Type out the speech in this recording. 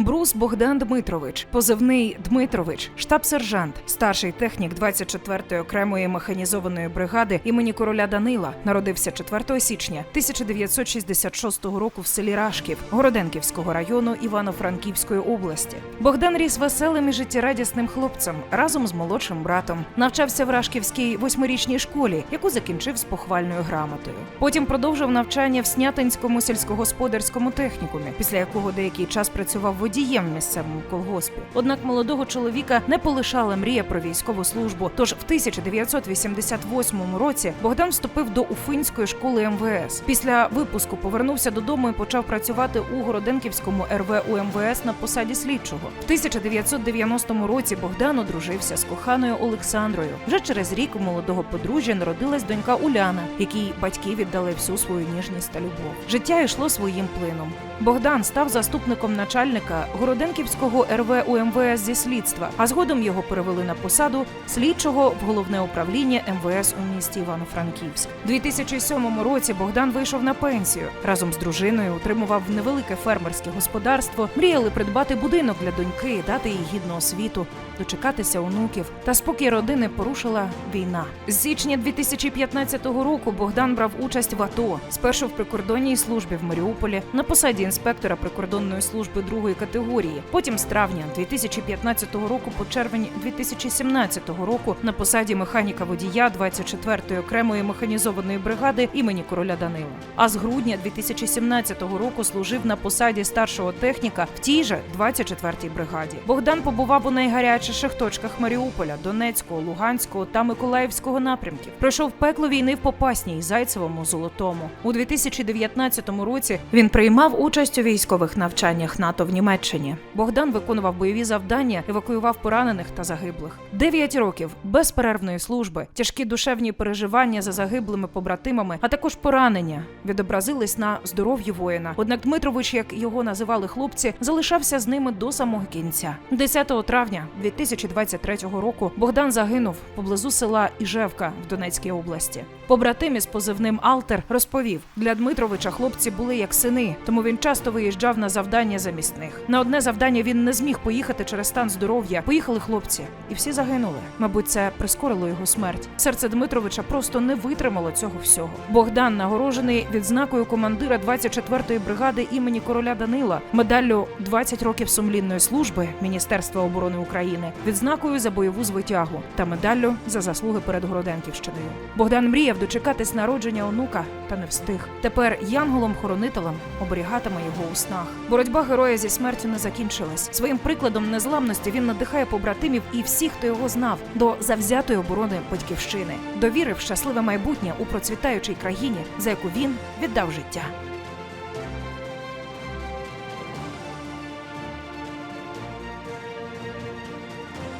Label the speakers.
Speaker 1: Брус Богдан Дмитрович, позивний Дмитрович, штаб-сержант, старший технік 24-ї окремої механізованої бригади імені короля Данила, народився 4 січня 1966 року в селі Рашків Городенківського району Івано-Франківської області. Богдан ріс веселим і життєрадісним хлопцем разом з молодшим братом. Навчався в Рашківській восьмирічній школі, яку закінчив з похвальною грамотою. Потім продовжив навчання в Снятинському сільськогосподарському технікумі, після якого деякий час працював водієм в місцевому колгоспі. Однак молодого чоловіка не полишала мрія про військову службу. Тож в 1988 році Богдан вступив до Уфинської школи МВС. Після випуску повернувся додому і почав працювати у Городенківському РВ УМВС на посаді слідчого. В 1990 році Богдан одружився з коханою Олександрою. Вже через рік у молодого подружжя народилась донька Уляна, якій батьки віддали всю свою ніжність та любов. Життя йшло своїм плином. Богдан став заступником начальника Городенківського РВ УМВС зі слідства, а згодом його перевели на посаду слідчого в головне управління МВС у місті Івано-Франківськ. У 2007 році Богдан вийшов на пенсію. Разом з дружиною утримував невелике фермерське господарство, мріяли придбати будинок для доньки, дати їй гідну освіту, дочекатися онуків. Та спокій родини порушила війна. З січня 2015 року Богдан брав участь в АТО. Спершу в прикордонній службі в Маріуполі на посаді інспектора прикордонної служби другої категорії. Потім з травня 2015 року по червень 2017 року на посаді механіка водія 24-ї окремої механізованої бригади імені короля Данила. А з грудня 2017 року служив на посаді старшого техніка в тій же 24-й бригаді. Богдан побував у найгарячіших точках Маріуполя, Донецького, Луганського та Миколаївського напрямків. Пройшов пекло війни в Попасній, Зайцевому, Золотому. У 2019 році він приймав участь у військових навчаннях НАТО в Німеччині. Богдан виконував бойові завдання, евакуював поранених та загиблих. Дев'ять років безперервної служби, тяжкі душевні переживання за загиблими побратимами, а також поранення відобразились на здоров'ї воїна. Однак Дмитрович, як його називали хлопці, залишався з ними до самого кінця. 10 травня 2023 року Богдан загинув поблизу села Іжевка в Донецькій області. Побратим із позивним Алтер розповів: для Дмитровича хлопці були як сини, тому він часто виїжджав на завдання замість них. На одне завдання він не зміг поїхати через стан здоров'я. Поїхали хлопці, і всі загинули. Мабуть, це прискорило його смерть. Серце Дмитровича просто не витримало цього всього. Богдан нагорожений відзнакою командира 24-ї бригади імені короля Данила, медаллю 20 років сумлінної служби Міністерства оборони України, відзнакою за бойову звитягу та медаллю за заслуги перед Городенківщиною. Богдан мріяв дочекатись народження онука та не встиг. Тепер янголом-хоронителем оберігатиме його у снах. Боротьба героя зі смертю не закінчилась. Своїм прикладом незламності він надихає побратимів і всіх, хто його знав, до завзятої оборони батьківщини, довірив щасливе майбутнє у процвітаючій країні, за яку він віддав життя.